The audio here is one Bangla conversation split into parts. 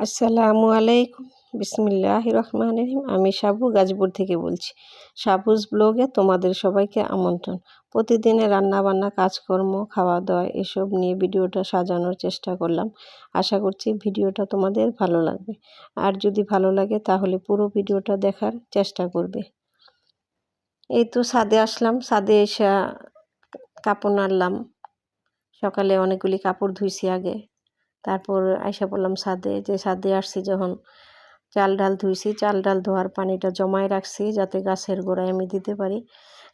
আসসালামু আলাইকুম। বিসমিল্লাহ রহমান রহিম। আমি সাবু গাজীপুর থেকে বলছি। সাবুজ ব্লগে তোমাদের সবাইকে আমন্ত্রণ। প্রতিদিনে রান্নাবান্না, কাজকর্ম খাওয়া দাওয়া এসব নিয়ে ভিডিওটা সাজানোর চেষ্টা করলাম। আশা করছি ভিডিওটা তোমাদের ভালো লাগবে। আর যদি ভালো লাগে তাহলে পুরো ভিডিওটা দেখার চেষ্টা করবে। এই তো ছাদে আসলাম। ছাদে এসে কাপড় নাড়লাম। সকালে অনেকগুলি কাপড় ধুইছি আগে। তারপর আইসা পড়লাম ছাদে যে ছাদে আসছি যখন চাল ডাল ধুইছি, চাল ডাল ধোয়ার পানিটা জমায় রাখছি যাতে গাছের গোড়ায় আমি দিতে পারি।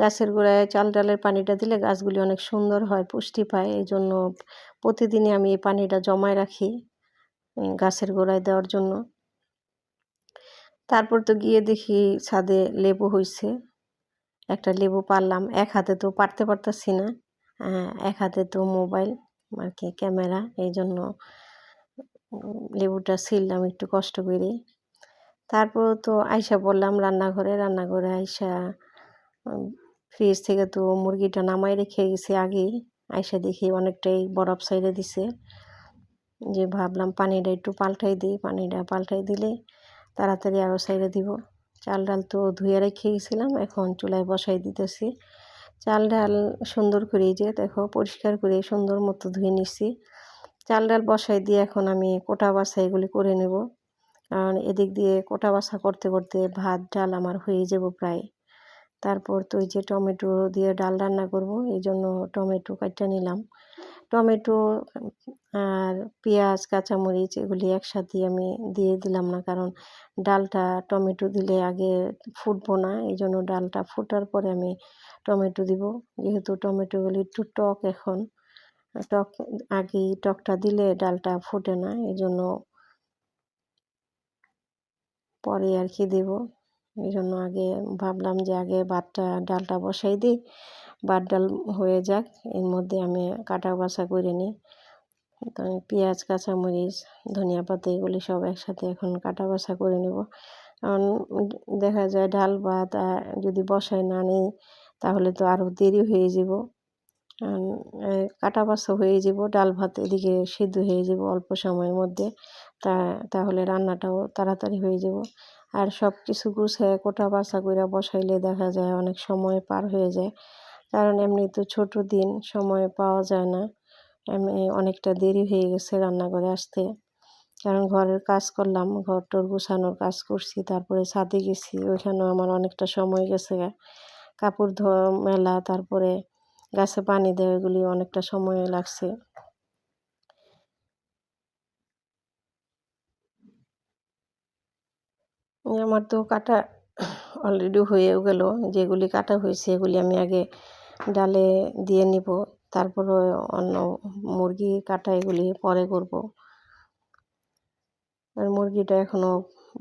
গাছের গোড়ায় চাল ডালের পানিটা দিলে গাছগুলি অনেক সুন্দর হয়, পুষ্টি পায়। এই জন্য প্রতিদিনই আমি এই পানিটা জমায় রাখি গাছের গোড়ায় দেওয়ার জন্য। তারপর তো গিয়ে দেখি ছাদে লেবু হয়েছে একটা লেবু পারলাম। এক হাতে তো পারতে পারতেছি না। এক হাতে তো মোবাইল। আর কি ক্যামেরা এই জন্য লেবুটা ছিললাম একটু কষ্ট করে। তারপর তো আয়সা বললাম রান্নাঘরে রান্নাঘরে আয়সা ফ্রিজ থেকে তো মুরগিটা নামাই রেখে গেছে আগেই আয়সা দেখি অনেকটাই বরফ সাইডে দিছে। যে ভাবলাম পানিটা একটু পাল্টাই দিই, পানিটা পাল্টাই দিলে তাড়াতাড়ি আরও সাইডে দিব। চাল ডাল তো ধুয়ে রেখে গেছিলাম, এখন চুলায় বসাই দিতেছি। চাল ডাল সুন্দর করে যে দেখো পরিষ্কার করে সুন্দর মতো ধুয়ে নিচ্ছি। চাল ডাল বসাই দিয়ে এখন আমি কোটা বাসা এগুলি করে নেব। কারণ এদিক দিয়ে কোটা বাসা করতে করতে ভাত, ডাল আমার হয়ে যাব প্রায়। তারপর তো যে টমেটো দিয়ে ডাল রান্না করব, এই জন্য টমেটো কাটটা নিলাম। টমেটো আর পেঁয়াজ, কাঁচামরিচ এগুলি একসাথে আমি দিয়ে দিলাম না। কারণ ডালটা টমেটো দিলে আগে ফুটবো না এই জন্য ডালটা ফুটার পরে আমি টমেটো দিব। যেহেতু টমেটোগুলি একটু টক এখন, টক আগেই টকটা দিলে ডালটা ফোটে না এই জন্য পরে আর কি দেব। এই জন্য আগে ভাবলাম যে আগে ভাতটা, ডালটা বসাই দিই, ভাত ডাল হয়ে যাক, এর মধ্যে আমি কাটা বাছা করে নিই। তো পেঁয়াজ, কাঁচামরিচ, ধনিয়া পাতা এগুলি সব একসাথে এখন কাটা বাছা করে নেব। কারণ দেখা যায় ডাল ভাত যদি বসায় না নেই, তাহলে তো আরও দেরি হয়ে যাব। কাটা বাছা হয়ে যাব, ডাল ভাত এদিকে সিদ্ধ হয়ে যাব অল্প সময়ের মধ্যে। তা, তাহলে রান্নাটাও তাড়াতাড়ি হয়ে যাব। আর সব কিছু গুছায় কোটা বাছা করে বসাইলে দেখা যায় অনেক সময় পার হয়ে যায়। কারণ এমনি তো ছোট দিন, সময় পাওয়া যায় না। এমনি অনেকটা দেরি হয়ে গেছে রান্নাঘরে আসতে। কারণ ঘরের কাজ করলাম ঘর টর গুছানোর কাজ করছি, তারপরে ছাদে গেছি, ওইখানেও আমার অনেকটা সময় গেছে। কাপড় ধোয়া, মেলা, তারপরে গাছে পানি দেওয়া, এগুলি অনেকটা সময় লাগছে। আমার তো কাটা অলরেডি হয়েও গেল, যেগুলি কাটা হয়েছে, এগুলি আমি আগে ডালে দিয়ে নিব। তারপরে অন্য মুরগি কাটা এগুলি পরে করব। আর মুরগিটা এখনও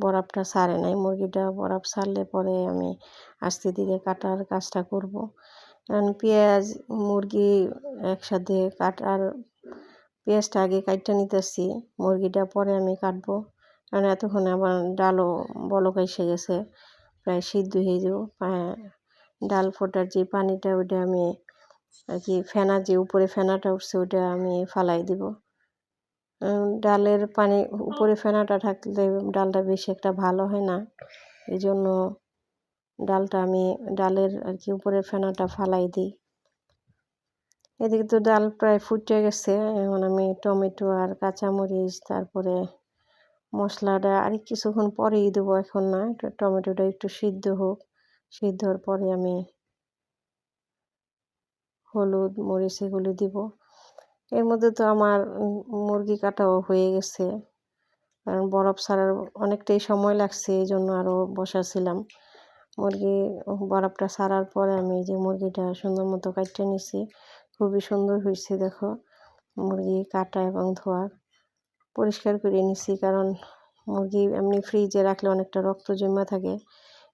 বরফটা সারে নাই। মুরগিটা বরফ সারলে পরে আমি আস্তে ধীরে কাটার কাজটা করব। কারণ পেঁয়াজ, মুরগি একসাথে কাটার পেঁয়াজটা আগে কাটটা নিতেছি, মুরগিটা পরে আমি কাটবো। কারণ এতক্ষণে আমার ডালও বলক এসে গেছে, প্রায় সিদ্ধ হয়ে যাব। ডাল ফোটার যে পানিটা, ওইটা আমি আর কি ফেনা যে উপরে ফেনাটা উঠছে ওইটা আমি ফালাই দিব। ডালের পানি উপরে ফেনাটা থাকলে ডালটা বেশি একটা ভালো হয় না। এই জন্য ডালটা আমি ডালের আর কি উপরের ফেনাটা ফালাই দিই। এদিকে তো ডাল প্রায় ফুটে গেছে এখন আমি টমেটো আর কাঁচামরিচ তারপরে মশলাটা আর কিছুক্ষণ পরেই দেবো এখন না টমেটোটা একটু সিদ্ধ হোক। সিদ্ধ হওয়ার পরে আমি হলুদ, মরিচ এগুলো দিব। এর মধ্যে তো আমার মুরগি কাটাও হয়ে গেছে। কারণ বরফ ছাড়ার অনেকটাই সময় লাগছে এই জন্য আরও বসাছিলাম। মুরগি বরফটা ছাড়ার পরে আমি যে মুরগিটা সুন্দর মতো কাটতে নিছি। খুবই সুন্দর হয়েছে, দেখো। মুরগি কাটা এবং ধোয়া। পরিষ্কার করে নিছি, কারণ মুরগি এমনি ফ্রিজে রাখলে অনেকটা রক্ত জমা থাকে।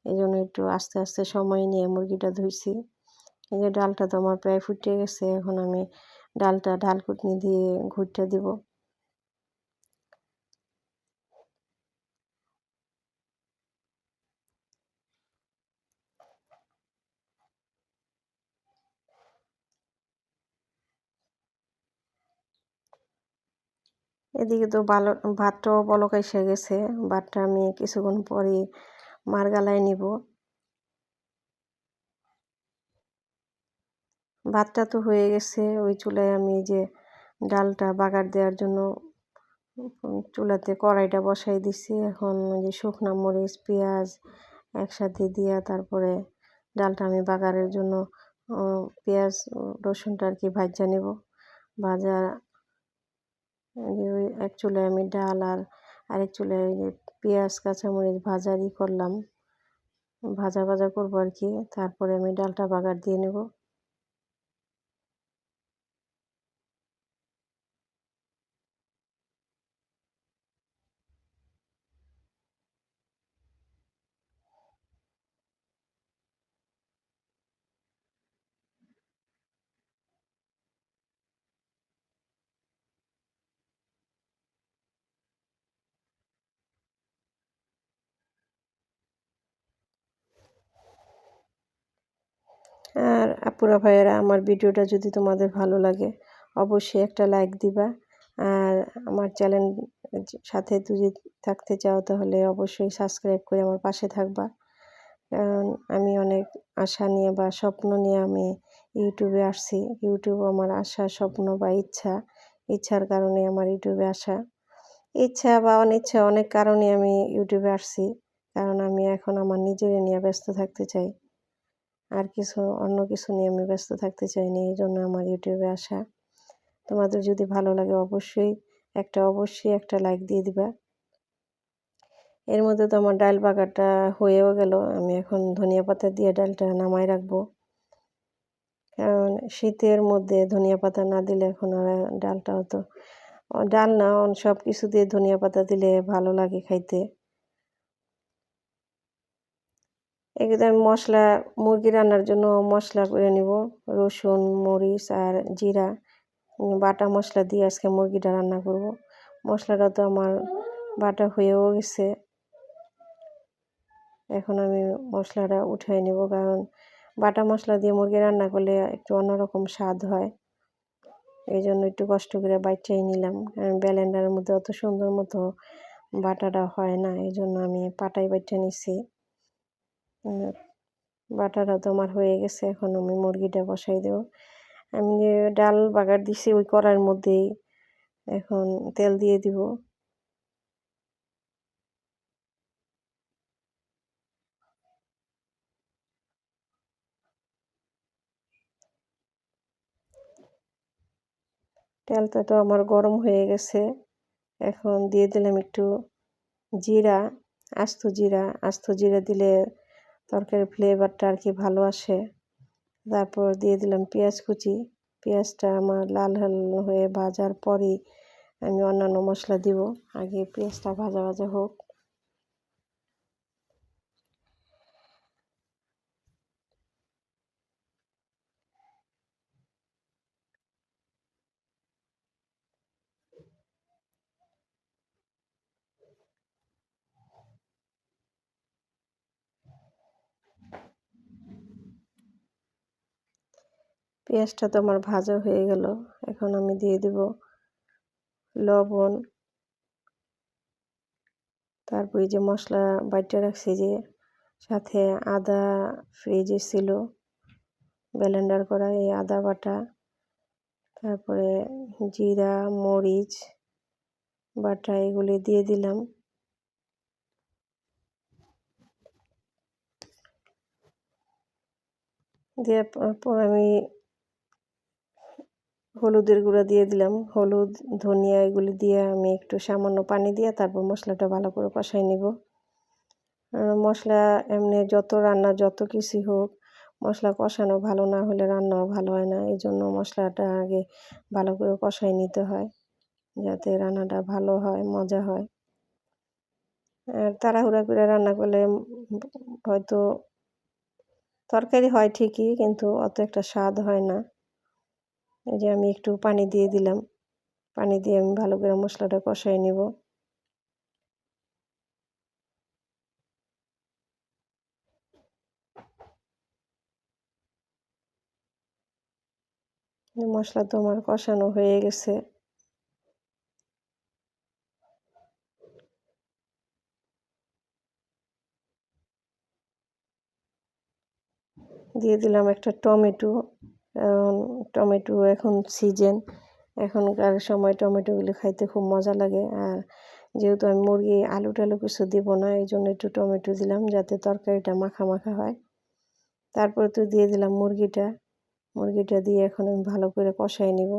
এই জন্য একটু আস্তে আস্তে সময় নিয়ে মুরগিটা ধুইছি। এই যে ডালটা তো আমার প্রায় ফুটে গেছে, এখন আমি ডালটা ডাল কুটনি দিয়ে ঘুরতে দিব। এদিকে তো ভালো, ভাতটাও বলক এসে গেছে, ভাতটা আমি কিছুক্ষণ পরে মার গালায় নিব। ভাতটা তো হয়ে গেছে, ওই চুলায় আমি যে ডালটা বাগার দেওয়ার জন্য চুলাতে কড়াইটা বসাই দিছি। এখন যে শুকনো মরিচ, পেঁয়াজ একসাথে দিয়া তারপরে ডালটা আমি বাগারের জন্য পেঁয়াজ, রসুনটা আর কি ভাজা নেব। ভাজা ওই এক চুলায় আমি ডাল আর আরেক চুলায় পেঁয়াজ, কাঁচামরিচ ভাজারই করলাম। ভাজা ভাজা করব আর কি, তারপরে আমি ডালটা বাগার দিয়ে নেব। আর আপুরা ভাইয়েরা, আমার ভিডিওটা যদি তোমাদের ভালো লাগে, অবশ্যই একটা লাইক দিবা। আর আমার চ্যানেল সাথে যদি থাকতে চাও, তাহলে অবশ্যই সাবস্ক্রাইব করে আমার পাশে থাকবা। কারণ আমি অনেক আশা নিয়ে বা স্বপ্ন নিয়ে আমি ইউটিউবে আসছি। ইউটিউব আমার আশা, স্বপ্ন বা ইচ্ছা, ইচ্ছার কারণে আমার ইউটিউবে আসা। ইচ্ছা বা অনিচ্ছা, অনেক কারণে আমি ইউটিউবে আসছি। কারণ আমি এখন আমার নিজের নিয়ে ব্যস্ত থাকতে চাই। আর কিছু, অন্য কিছু নিয়ে আমি ব্যস্ত থাকতে চাইনি, এই জন্য আমার ইউটিউবে আসা। তোমাদের যদি ভালো লাগে অবশ্যই একটা অবশ্যই একটা লাইক দিয়ে দিবা। এর মধ্যে তো আমার ডাল বাগারটা হয়েও গেল, আমি এখন ধনিয়া পাতা দিয়ে ডালটা নামাই রাখব। কারণ শীতের মধ্যে ধনিয়া পাতা না দিলে এখন আর ডালটাও তো, ডাল না সব কিছু দিয়ে ধনিয়া পাতা দিলে ভালো লাগে খাইতে। আমি মশলা, মুরগি রান্নার জন্য মশলা করে নিব। রসুন, মরিচ আর জিরা বাটা মশলা দিয়ে আজকে মুরগিটা রান্না করব। মশলাটা তো আমার বাটা হয়েও গেছে। এখন আমি মশলাটা উঠিয়ে নেব কারণ বাটা মশলা দিয়ে মুরগি রান্না করলে একটু অন্যরকম স্বাদ হয়। এই জন্য একটু কষ্ট করে বাইটাই নিলাম কারণ ব্যালেন্ডারের মধ্যে অত সুন্দর মতো বাটাটা হয় না। এই জন্য আমি পাটাই বাইটা নিছি। বাটাটা তো আমার হয়ে গেছে, এখন আমি মুরগিটা বসাই দেব। আমি যে ডাল বাগার দিছি ওই কড়ার মধ্যেই এখন তেল দিয়ে দিব। তেলটা তো আমার গরম হয়ে গেছে, এখন দিয়ে দিলাম একটু জিরা, আস্ত জিরা আস্ত জিরা দিলে তরকারির ফ্লেভারটা আর কি ভালো আসে। তারপর দিয়ে দিলাম পেঁয়াজ কুচি। পেঁয়াজটা আমার লাল লাল হয়ে ভাজার পরই আমি অন্যান্য মশলা দিব। আগে পেঁয়াজটা ভাজা ভাজা হোক। পেঁয়াজটা তো আমার ভাজা হয়ে গেল। এখন আমি দিয়ে দেব লবণ। তারপর যে মশলা বাইটে রাখছি যে, সাথে আদা ফ্রিজে ছিল, ব্লেন্ডার করা এই আদা বাটা। তারপরে জিরা, মরিচ বাটা এগুলি দিয়ে দিলাম। পর আমি হলুদের গুঁড়া দিয়ে দিলাম। হলুদ, ধনিয়া এগুলি দিয়ে আমি একটু সামান্য পানি দিয়ে তারপর মশলাটা ভালো করে কষাই নিব। মশলা এমনি যত রান্না যত কিছুই হোক, মশলা কষানো ভালো না হলে রান্নাও ভালো হয় না। এই জন্য মশলাটা আগে ভালো করে কষাই নিতে হয়, যাতে রান্নাটা ভালো হয়, মজা হয়। আর তাড়াহুড়া করে রান্না করলে হয়তো তরকারি হয় ঠিকই, কিন্তু অত একটা স্বাদ হয় না। এই যে আমি একটু পানি দিয়ে দিলাম। পানি দিয়ে আমি ভালো করে মশলাটা কষাই নিব। মশলা তো আমার কষানো হয়ে গেছে। দিয়ে দিলাম একটা টমেটো। টমেটো এখন সিজন এখনকার সময় টমেটোগুলো খাইতে খুব মজা লাগে। আর যেহেতু আমি মুরগি, আলু টালু কিছু দিব না, এই জন্য একটু টমেটো দিলাম যাতে তরকারিটা মাখা মাখা হয়। তারপর তো দিয়ে দিলাম মুরগিটা। মুরগিটা দিয়ে এখন আমি ভালো করে কষাই নিব।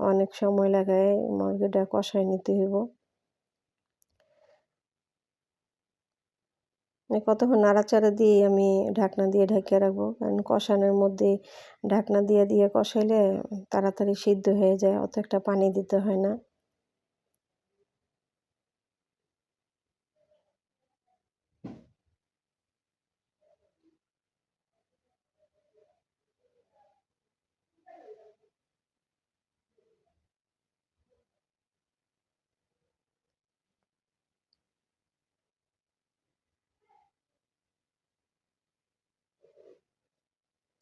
অনেক সময় লাগায় মুরগিটা কষাই নিতে হইব। কতক্ষণ নাড়াচাড়া দিয়ে আমি ঢাকনা দিয়ে ঢেকে রাখব। কারণ কষানোর মধ্যে ঢাকনা দিয়ে দিয়ে কষাইলে তাড়াতাড়ি সিদ্ধ হয়ে যায়, অত একটা পানি দিতে হয় না।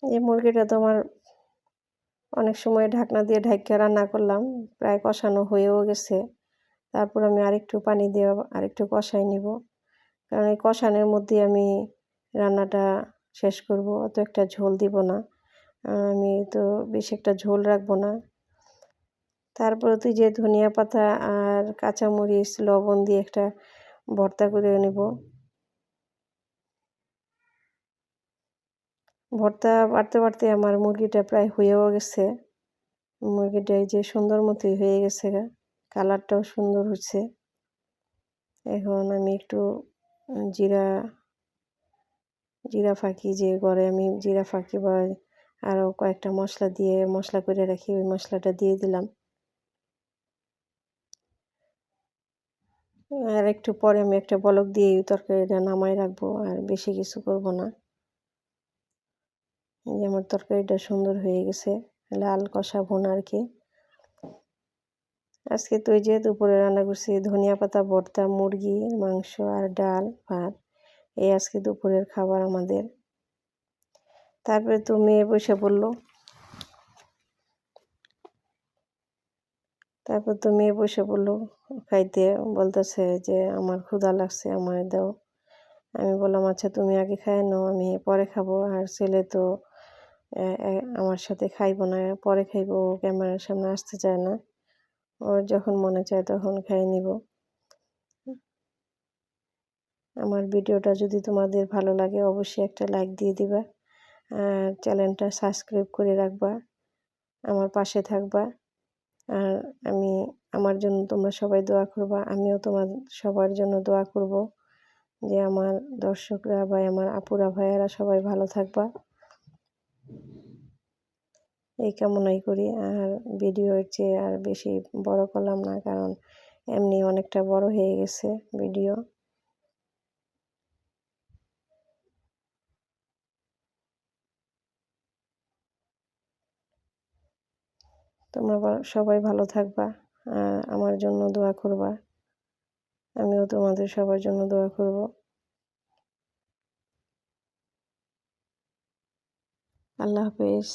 এই মুরগিটা তো আমার অনেক সময় ঢাকনা দিয়ে ঢাকিয়ে রান্না করলাম, প্রায় কষানো হয়েও গেছে। তারপর আমি আরেকটু পানি দিয়ে আরেকটু কষাই নিব। কারণ এই কষানোর মধ্যে আমি রান্নাটা শেষ করব, অত একটা ঝোল দিব না। আমি তো বেশি একটা ঝোল রাখব না। তারপরে তুই যে ধনিয়া পাতা আর কাঁচামরিচ, লবণ দিয়ে একটা ভর্তা করে নেব। ভর্তা বাড়তে বাড়তে আমার মুরগিটা প্রায় হয়েও গেছে। মুরগিটা এই যে সুন্দর মতোই হয়ে গেছে কালারটাও সুন্দর হচ্ছে। এখন আমি একটু জিরা জিরা ফাঁকি যে ঘরে আমি জিরা ফাঁকি বা আরও কয়েকটা মশলা দিয়ে মশলা করে রাখি, ওই মশলাটা দিয়ে দিলাম। আর একটু পরে আমি একটা বলক দিয়ে তরকারিটা নামাই রাখব, আর বেশি কিছু করব না। এই আমার তরকারিটা সুন্দর হয়ে গেছে, লাল কষা ভুন আর কি আজকে তো ওই যে দুপুরে রান্না করছি, ধনিয়া পাতা, ভর্তা, মুরগি, মাংস আর ডাল, ভাত, এই আজকে দুপুরের খাবার আমাদের। তারপরে তো মেয়ে বসে পড়ল। তারপর তো মেয়ে বসে পড়ল খাইতে, বলতেছে যে আমার ক্ষুধা লাগছে আমার দাও। আমি বললাম আচ্ছা তুমি আগে খাই নাও, আমি পরে খাব। আর ছেলে তো আমার সাথে খাইবো না, পরে খাইবো ক্যামেরার সামনে আসতে চায় না। ওর যখন মনে চায় তখন খাই নিব। আমার ভিডিওটা যদি তোমাদের ভালো লাগে অবশ্যই একটা লাইক দিয়ে দিবা আর চ্যানেলটা সাবস্ক্রাইব করে রাখবা, আমার পাশে থাকবা। আর আমি, আমার জন্য তোমরা সবাই দোয়া করবা, আমিও তোমার, সবার জন্য দোয়া করব যে আমার দর্শকরা বা আমার আপুরা, ভাইয়ারা সবাই ভালো থাকবা। এই কামনাই করি। আর ভিডিওর চেয়ে আর বেশি বড় করলাম না, কারণ এমনি অনেকটা বড় হয়ে গেছে ভিডিও। তোমরা সবাই ভালো থাকবা আর আমার জন্য দোয়া করবা। আমিও তোমাদের সবার জন্য দোয়া করব। আল্লাহ হাফেজ